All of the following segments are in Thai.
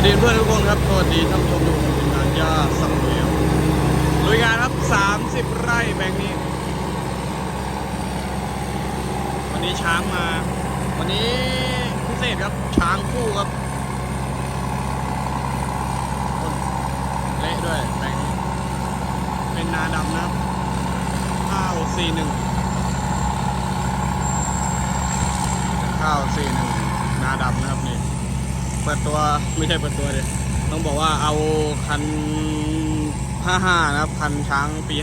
วัสดีเพื่อนทุกคนครับ สวัสดีท่านผู้ชมทุกคนงานย่าสังเวียวลุยงานครับ 30 ไร่แบงนี้ วันนี้ช้างมา วันนี้พิเศษครับ ช้างคู่ครับเละด้วยแบงนี้เป็นนาดำนะครับข้าวสี่หนึ่งข้าวสี่หนึ่งนาดำนะครับ เปิดตัวไม่ใช่เปิดตัวเลยต้องบอกว่าเอาคัน 55 นะครับ คันช้างปี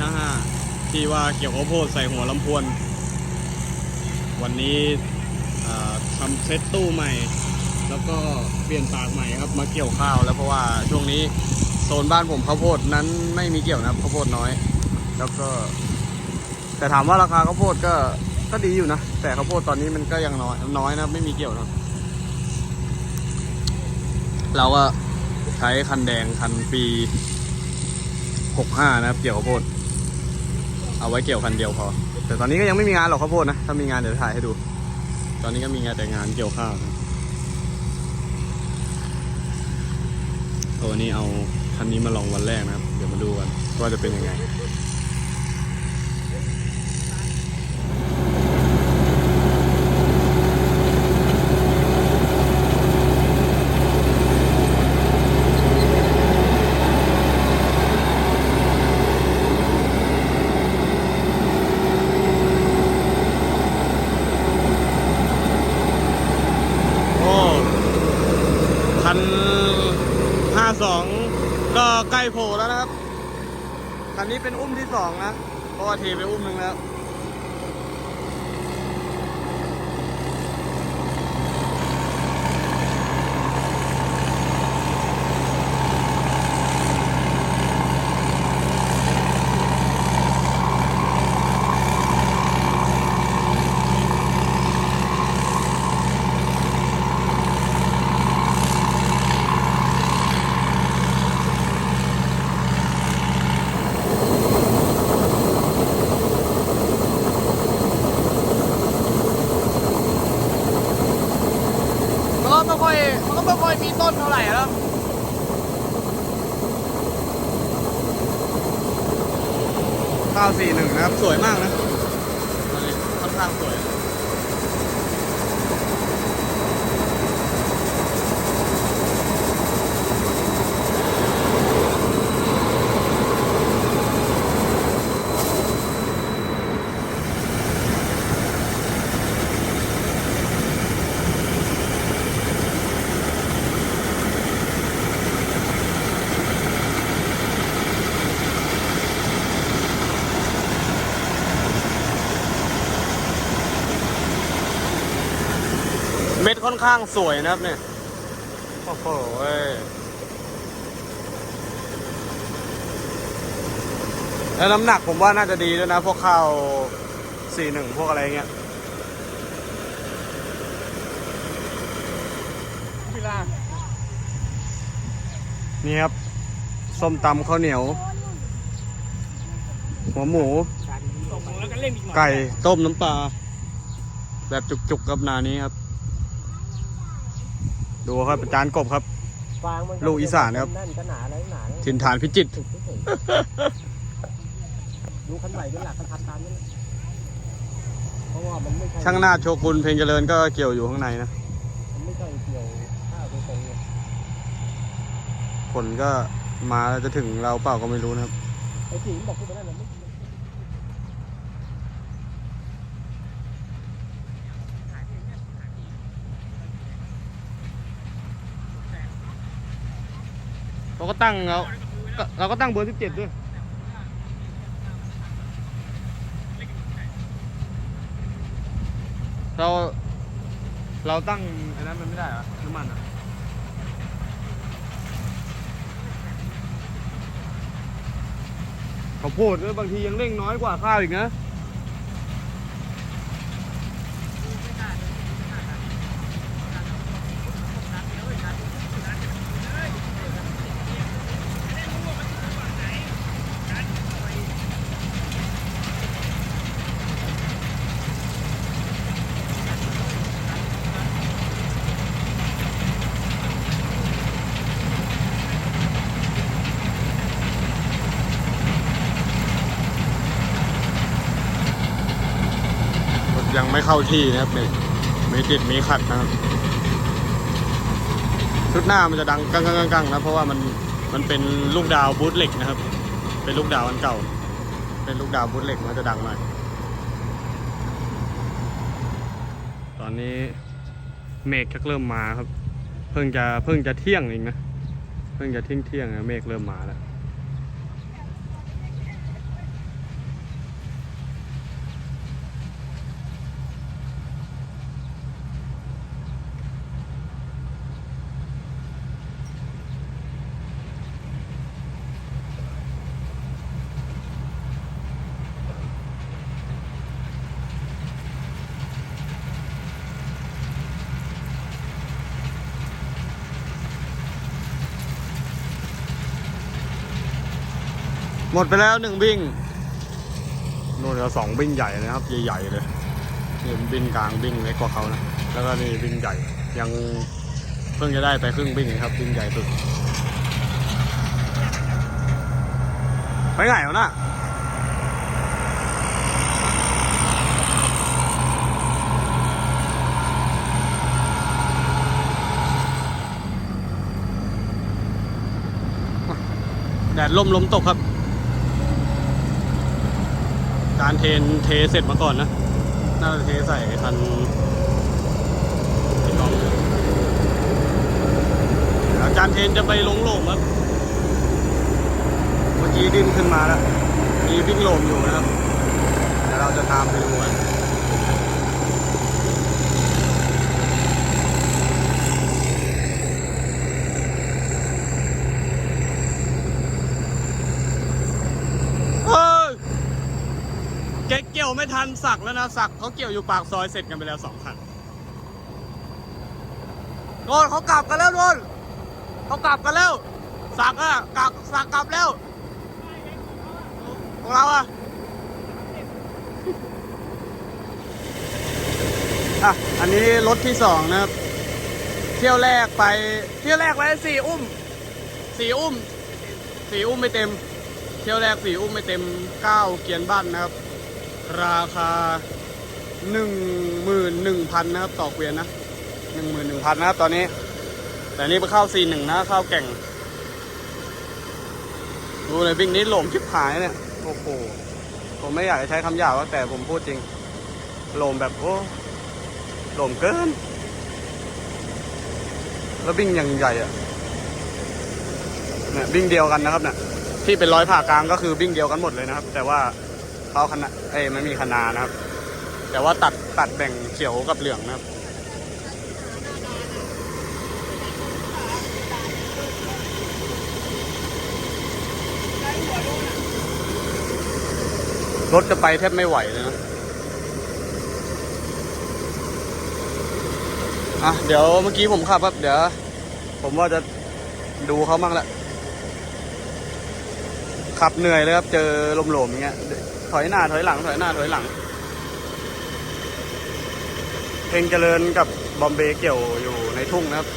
55 ที่ว่าเกี่ยวกับข้าวโพดใส่หัวลำพวน วันนี้ทำเซตตู้ใหม่ แล้วก็เปลี่ยนปากใหม่ครับมาเกี่ยวข้าวแล้วเพราะว่าช่วงนี้โซนบ้านผมข้าวโพดนั้นไม่มีเกี่ยวนะครับข้าวโพดน้อย แล้วก็ แต่ถามว่าราคาข้าวโพดก็ก็ดีอยู่นะ แต่ข้าวโพดตอนนี้มันก็ยังน้อยน้อยนะไม่มีเกี่ยวนะ เราก็ใช้คันแดงคันปี65นะครับ เกี่ยวข้าวโพด เอาไว้เกี่ยวคันเดียวพอ แต่ตอนนี้ก็ยังไม่มีงานหรอกข้าวโพดนะ ถ้ามีงานเดี๋ยวถ่ายให้ดู ตอนนี้ก็มีงานแต่งานเกี่ยวข้าวนะเอาวันนี้เอาคันนี้มาลองวันแรกนะครับ เดี๋ยวมาดูกันว่าจะเป็นยังไง โอ้คันห้าสองก็ใกล้โผล่แล้วนะครับ คันนี้เป็นอุ้มที่สอง นะ เพราะว่าเทไปอุ้มหนึ่งแล้ว มันก็ไม่ค่อย มันก็ไม่ค่อยมี ต้นเท่าไหร่แล้วข้าวสี่หนึ่งนะครับ สวยมากนะตอนนี้ค่อนข้างสวย อนข้างสวยนะครับเนี่ย โอ้โหเว้ยแล้วน้ำหนักผมว่าน่าจะดีด้วยนะ พวกข้าวสี่หนึ่งพวกอะไรเงี้ยพี่ลานี่ครับ ส้มตำข้าวเหนียว หัวหมูตกแล้วก็เล่นอีกหน่อยไก่ต้มน้ำปลา แบบจุกๆกับนานี้ครับ ดูครับจานกบครับ ฟางมันลูกอีสานครับ นั่นก็หนาแล้วหนาแล้วถิ่นฐานพิจิตรถึกที่สุดดูคันใหม่ด้วยหลักคันทันตามนี่เพราะว่ามันไม่ใช่ช่างหน้าโชกุนเพลงเจริญก็เกี่ยวอยู่ข้างในนะมันไม่ใช่เกี่ยวข้าวโดยตรงเลยผลก็มาแล้วจะถึงเราเปล่าก็ไม่รู้นะครับ ไอ้ที่ผมบอกพูดไปนั่นน่ะไม่ เราก็ตั้งเราเราก็ตั้งเบอร์สิบเจ็ดด้วยเราเราตั้งอันนั้นมันไม่ได้เหรอน้ำมันอะข้าวโพดด้วยบางทียังเร่งน้อยกว่าข้าวอีกนะ ยังไม่เข้าที่นะครับนี่มีติดมีขัดนะครับชุดหน้ามันจะดังกังกังกังกังนะเพราะว่ามันมันเป็นลูกดาวบูทเหล็กนะครับ เป็นลูกดาวอันเก่า เป็นลูกดาวบูทเหล็กมันจะดังหน่อยตอนนี้เมฆก็เริ่มมาครับ เพิ่งจะเพิ่งจะเที่ยงเองนะ เพิ่งจะเที่ยงเที่ยงนะเมฆเริ่มมาแล้ว มดไปแล้วหนึ่งบิ้งนู่นเหลือสองบิ้งใหญ่นะครับใหญ่ๆเลยนี่บิ้งกลางบิ้งเล็กกว่าเขานะแล้วก็นี่บิ้งใหญ่ยังเพิ่งจะได้ไปครึ่งบิ้งครับบิ้งใหญ่สุดไปไหนวะน่ะแดดลมลมตกครับารเทนเทเสร็จมาก่อนนะ น่าจะเทใส่ทันที่องอาจารย์เทนจะไปลงโลมครับ เมื่อกี้ดิ้นขึ้นมาแล้ว มีวิ่งโลมอยู่นะครับ เดี๋ยวเราจะตามไปดูกัน เฮ้ยแกเกี่ ยวไม่ทันสักแล้วนะสักเขาเกี่ยวอยู่ปากซอยเสร็จกันไปแล้วสองคันโดนเขากลับกันแล้วโดนเขากลับกันแล้ว สักอะกลับสักกลับแล้วของเราอะอะ อันนี้รถที่สองนะครับ เที่ยวแรกไป เที่ยวแรกไปสี่อุ้มสี่อุ้มสี่อุ้มไม่เต็ม เที่ยวแรกสี่อุ้มไม่เต็มเก้าเกียนบ้านนะครับ ราคาหนึ่งหมื่นหนึ่งพันนะครับต่อเกวียนนะหนึ่งหมื่นหนึ่งพันนะครับตอนนี้ แต่นี่ไปเข้าสี่หนึ่งนะเข้าแก่ง ดูเลยวิ่งนี้หลมชิบหายเนี่ย โอ้โห ผมไม่อยากจะใช้คำหยาบว่าแต่ผมพูดจริงหลมแบบโอ้หลมเกิน แล้ววิ่งอย่างใหญ่อะเนี่ยวิ่งเดียวกันนะครับเนี่ยที่เป็นร้อยผ่ากลางก็คือวิ่งเดียวกันหมดเลยนะครับ แต่ว่า ขาคณะเอ้ยไม่มีคณานะครับ แต่ว่าตัดตัดแบ่งเขียวกับเหลืองนะครับรถจะไปแทบไม่ไหวเลยนะ อะ เดี๋ยวเมื่อกี้ผมขับครับ เดี๋ยว ผมว่าจะดูเขามั่งแหละ ขับเหนื่อยเลยครับ เจอลมโหลมอย่างเงี้ย ถอยหน้าถอยหลัง ถอยหน้าถอยหลัง เพลงเจริญกับบอมเบย์เกี่ยวอยู่ในทุ่งนะครับ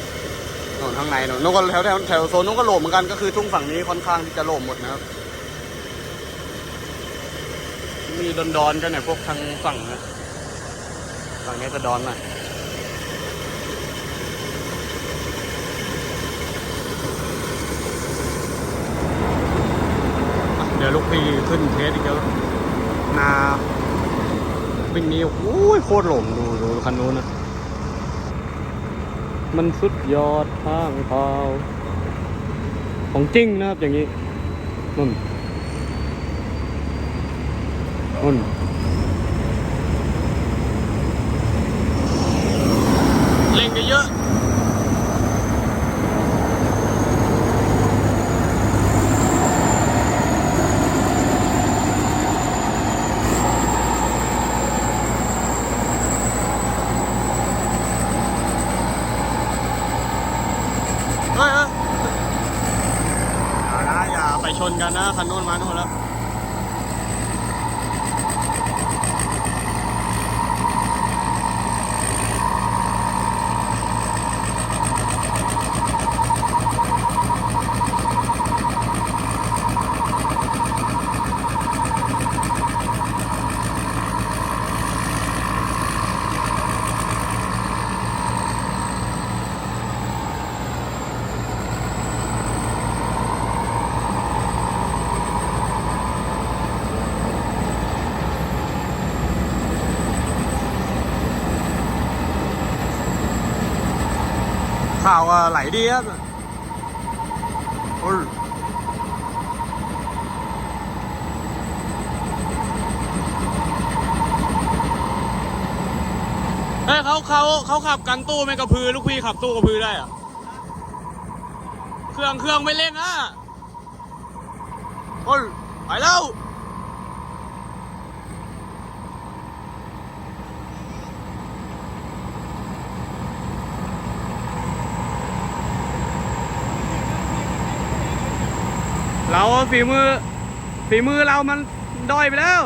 โน่นข้างในน่นนู้นก็แถวแถวแถวโซนนู้นก็โหลมเหมือนกันก็คือทุ่งฝั่งนี้ค่อนข้างที่จะโหลมหมดนะครับ มีดอนดอนกันเนี่ยพวกทางฝั่งนะฝั่งนี้จะดอนหน่อยเดี๋ยวลูกพี่ขึ้นเทสอีกแล้ว นาวิ่งนี้โอ้ยโคตรหลงดูดูคันนู้นนะมันสุดยอดทางเท้าของจริงนะครับอย่างนี้นุ่นนุ่นเล่งเยอะเฮ้ยเฮ้ยอย่านะอย่าไป ชนกันนะคันโน้นมาโน่นแล้ว อ ข้าวก็ไหลดีครับโอ้ยเฮ้ยเขาเขาเขาขับกันตู้ไม่กระพือ ลูกพี่ขับตู้กระพือได้อะเครื่องเครื่องไม่เร่งอะโอ้ยไปแล้ว เราฝีมือ ฝีมือเรามันด้อยไปแล้ว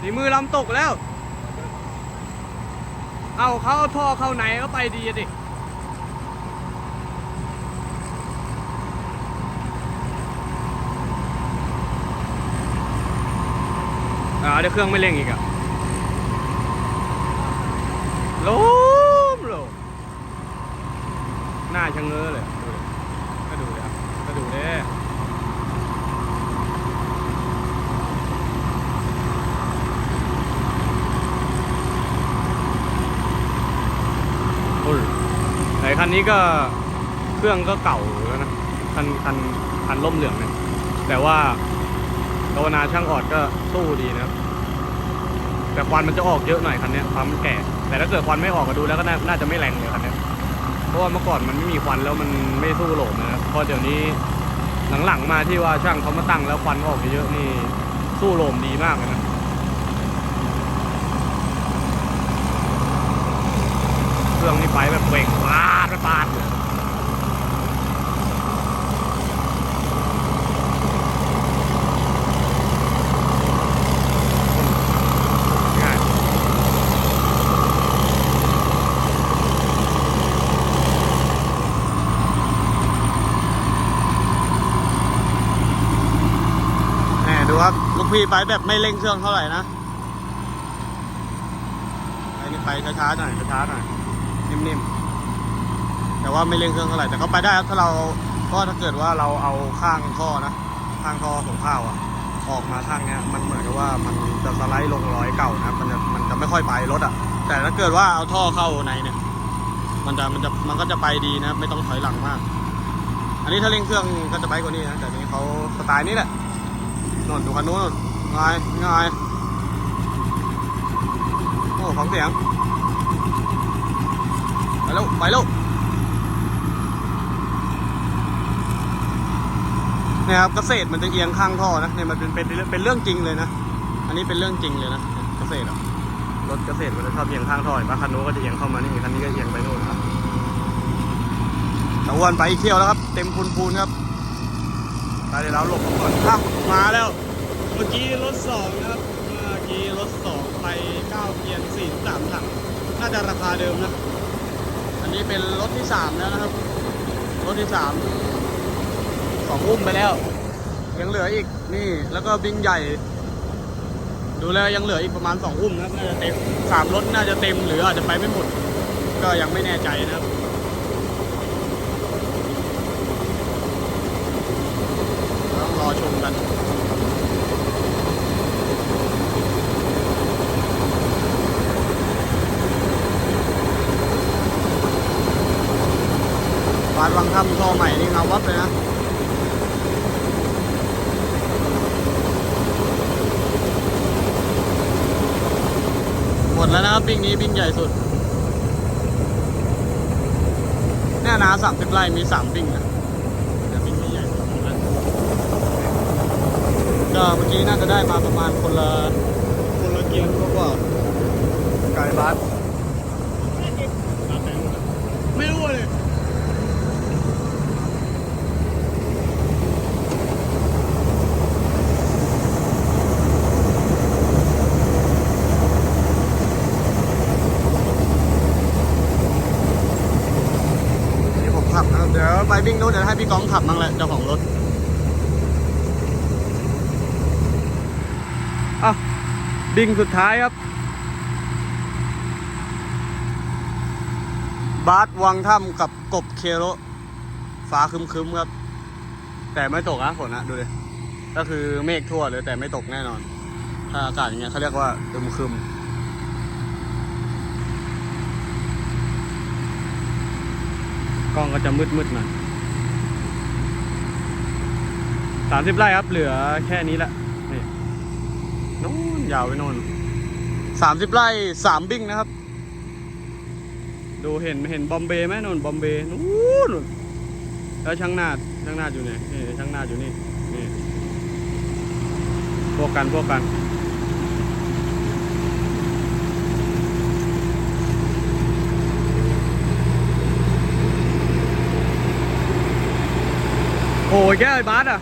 ฝีมือเรามันตกแล้ว เอาเขาเอาท่อเข้าไหนก็ไปดีอะดิอ่าเดี๋ยวเครื่องไม่เร่งอีกอะโลมโลม หน้า ชะเง้อเลยดูดิก็ดูเลยก็ดูเลยโอ้ยไอ้คันนี้ก็เครื่องก็เก่าแล้วนะ คันคันคันล่มเหลืองเนี่ย แต่ว่าภาวนาช่างออดก็สู้ดีนะครับ แต่ควันมันจะออกเยอะหน่อยคันเนี้ยความแก่ แต่ถ้าเกิดควันไม่ออกก็ดูแล้วก็น่าน่าจะไม่แรงเลยคันเนี้ย เพราะว่าเมื่อก่อนมันไม่มีควันแล้วมันไม่สู้โหลมนะเพราะเดี๋ยวนี้หลังๆมาที่ว่าช่างเขามาตั้งแล้วควันออกเยอะนี่สู้โหลมดีมากเลยนะเครื่องนี้ไปแบบเบ่งปาดปาดเลยง่าย แหมดูครับ ลูก พี่ไปแบบไม่เร่งเครื่องเท่าไหร่นะไอ้นี่ไปช้าๆหน่อยช้าๆหน่อยนิ่มๆแต่ว่าไม่เร่งเครื่องเท่าไหร่แต่ก็ไปได้ครับถ้าเราก็ถ้าเกิดว่าเราเอาข้างท่อนะข้างท่อของข้าวอะออกมาข้างเนี้ยมันเหมือนกับว่ามันจะสไลด์ลงร้อยเก่านะมันจะมันจะไม่ค่อยไปรถอะแต่ถ้าเกิดว่าเอาท่อเข้าในเนี่ย มันจะมันจะมันก็จะไปดีนะ ไม่ต้องถอยหลังมาก อันนี้ถ้าเร่งเครื่องก็จะไปกว่านี้นะแต่นี้เขาสไตล์นี้แหละนนดูคันนู้น ง่ายง่ายโอ้ฟังเสียง ไปล้วไปล้วเนี่ยครับเกษตรมันจะเอียงข้างท่อนะเนี่ยมันเป็นเป็นเป็นเรื่องจริงเลยนะ อันนี้เป็นเรื่องจริงเลยนะเกษตรอะรถเกษตรมันจะชอบเอียงข้างท่อเห็นปะคันนู้นก็จะเอียงเข้ามานี่คันนี้ก็เอียงไปโน่นครับตะวันไปเที่ยวแล้วครับ เต็มพูนพูนๆครับไปเดี๋ยวเราหลบก่อนอ้าวมาแล้ว เมื่อกี้รถสองนะครับ เมื่อกี้รถสองไปเก้าเกียร์สี่สามถัง น่าจะราคาเดิมนะ อันนี้เป็นรถที่สามแล้วนะครับ รถที่สามสองอุ้มไปแล้ว ยังเหลืออีกนี่ แล้วก็บิงใหญ่ ดูแล้วยังเหลืออีกประมาณสองอุ้มนะครับ น่าจะเต็มสามรถน่าจะเต็มหรืออาจจะไปไม่หมด ก็ยังไม่แน่ใจนะครับต้องรอชมกัน บานวังถ้ำท่อใหม่นี่เงาวับเลยนะหมดแล้วนะครับปิ้งนี้ปิ้งใหญ่สุดเนี่ยนาสามสิบไร่มีสามปิ้งนะแต่ปิ้งนี้ใหญ่สุดของมันก็เมื่อกี้น่าจะได้มาประมาณคนละคนละเกียร์กว่าๆไก่บัสไม่รู้เลยนี่ผมขับนะครับเดี๋ยว ไปวิ่งนู้นเดี๋ยวให้พี่ก้องขับมั่งแหละเจ้าของรถอะดิ่งสุดท้ายครับ บาสวังถ้ำกับกบเคโรฟ้าครึมๆครับ แต่ไม่ตกนะฝนนะดูเลยก็คือเมฆทั่วเลยแต่ไม่ตกแน่นอน ถ้าอากาศอย่างเงี้ยเขาเรียกว่าครึมๆ ก ล้องก็จะมืดๆหน่อยสามสิบไร่ครับ เหลือแค่นี้แหละนี่นู้นยาวไปโน่นสามสิบไร่สามบิ้งนะครับ ดูเห็นเห็นบอมเบย์ไหมนู่นบอมเบย์นู้นุ่นแล้วช่างนาดช่างนาดอยู่ไหนนี่ช่างนาดอยู่นี่นี่พวกกันพวกกัน โอ้ยแกไอ้บาสอะ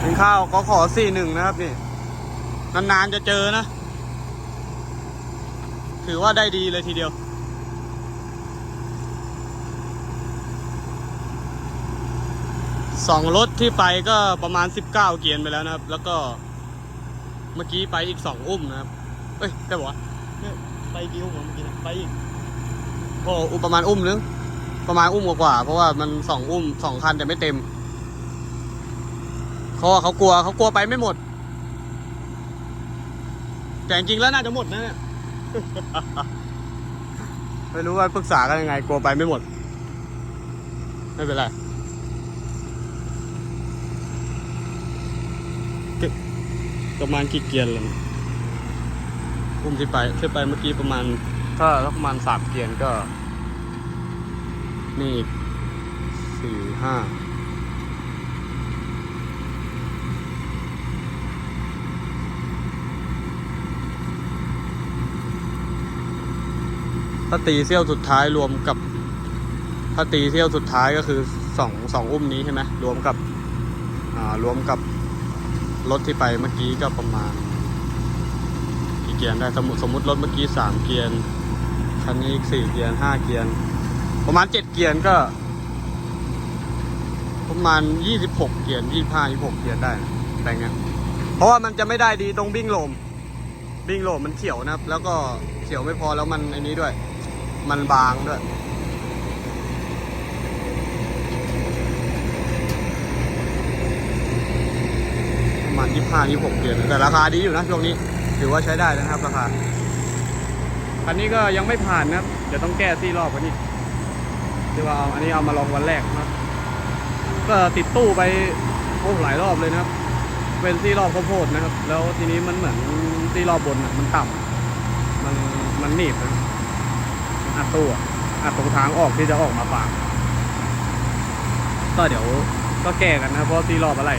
เป็นข้าวก็ขอสี่หนึ่งนะครับนี่ นานๆจะเจอนะ ถือว่าได้ดีเลยทีเดียว สองรถที่ไปก็ประมาณ 19 เกียร์ไปแล้วนะครับ แล้วก็เมื่อกี้ไปอีกสองอุ้มนะครับ เอ้ยใช่ปะวะเนี่ยไปกี่อุ้มวะเมื่อกี้นะไปอีกโอ้อุ้มประมาณอุ้มนึงประมาณอุ้มกว่าๆเพราะว่ามันสองอุ้มสองคันแต่ไม่เต็มเขาว่าเขากลัวเขากลัวไปไม่หมด แต่จริงๆแล้วน่าจะหมดนะเนี่ย ไม่รู้ว่าปรึกษากันยังไง กลัวไปไม่หมด ไม่เป็นไรประมาณกี่เกียร์เลยนะอุ้มที่ไปที่ไปเมื่อกี้ประมาณถ้าประมาณสามเกียร์ก็ นี่สี่ห้า ถ้าตีเซี่ยวสุดท้ายรวมกับ ถ้าตีเซี่ยวสุดท้ายก็คือสองสองอุ้มนี้ใช่ไหมรวมกับอ่ารวมกับรถที่ไปเมื่อกี้ก็ประมาณกี่เกียร์ได้สมมติสมมติรถเมื่อกี้สามเกียร์คันนี้อีกสี่เกียร์ห้าเกียร์ประมาณเจ็ดเกียร์ก็ ประมาณยี่สิบหกเกียร์ยี่ห้ายี่หกเกียร์ได้แต่งเงี้ยเพราะว่ามันจะไม่ได้ดีตรงบิ้งลมบิ้งโลมมันเขียวนะครับ แล้วก็เขียวไม่พอแล้วมันไอ้นี้ด้วย มันบางด้วย ประมาณยี่ห้ายี่หกเดือนแต่ราคาดีอยู่นะช่วงนี้ ถือว่าใช้ได้นะครับราคาคันนี้ก็ยังไม่ผ่านนะครับเดี๋ยวต้องแก้ซี่รอบกันนี่ที่ว่าเอาอันนี้เอามาลองวันแรกนะก็ติดตู้ไปโอ้หลายรอบเลยนะครับ เป็นซี่รอบข้าวโพดนะครับ แล้วทีนี้มันเหมือนซี่รอบบนอะมันต่ำมันมันหนีบนะ ตู้อะตรงทางออกที่จะออกมาฟางก็เดี๋ยวก็แก้กันนะเพราะซี่รอบอะไร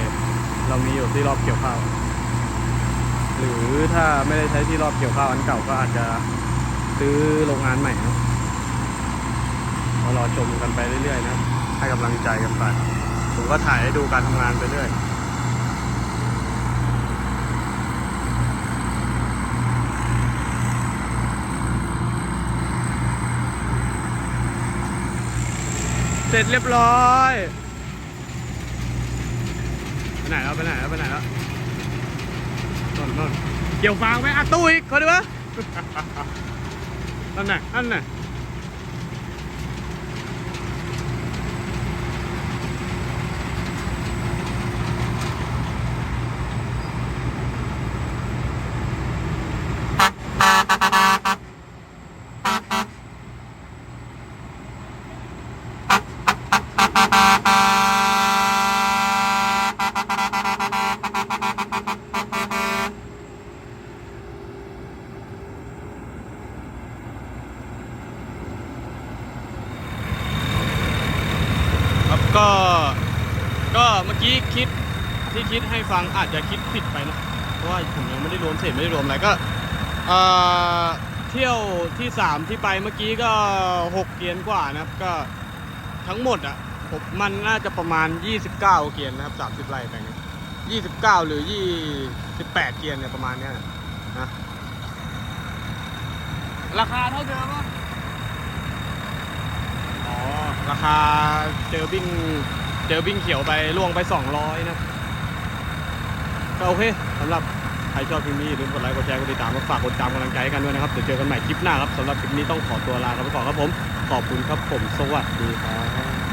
เรามีอยู่ซี่รอบเกี่ยวข้าว หรือถ้าไม่ได้ใช้ที่รอบเกี่ยวข้าวอันเก่าก็อาจจะซื้อโรงงานใหม่นะรารอชมกันไปเรื่อยๆนะให้กำลังใจกันไปผมก็ถ่ายให้ดูการทำงานไปเรื่อย เสร็จเรียบร้อยไปไหนแล้วไปไหนแล้วไปไหนแล้วนนนนเกี่ยวฟางไหมอะตู้อีกขอดูวะนั่นน่ะนั่นน่ะครับก็ก็เมื่อกี้คิดที่คิดให้ ฟังอาจจะคิดผิดไปนะ เพราะว่าผมยังไม่ได้รวมเศษไม่ได้รวมอะไรก็เอ่อเที่ยวที่สามที่ไปเมื่อกี้ก็หกเกียนกว่านะครับ ก็ทั้งหมดอะผมมันน่าจะประมาณ 29 เกียนนะครับ30ไร่ไปเนี่ย29 หรือ 28 เกียนเนี่ยประมาณเนี้ยนะราคาเท่าเดิมป่ะอ๋อ ราคาเจอบิ้งเจอบิ้งเขียวไปล่วงไป 200 นะครับ ก็โอเคสำหรับใครชอบคลิปนี้อย่าลืมกดไลค์กดแชร์กดติดตามและฝากกดตามกำลังใจให้กันด้วยนะครับเดี๋ยวเจอกันใหม่คลิปหน้าครับสำหรับคลิปนี้ต้องขอตัวลาครับไปก่อนครับผมขอบคุณครับผมสวัสดีครับ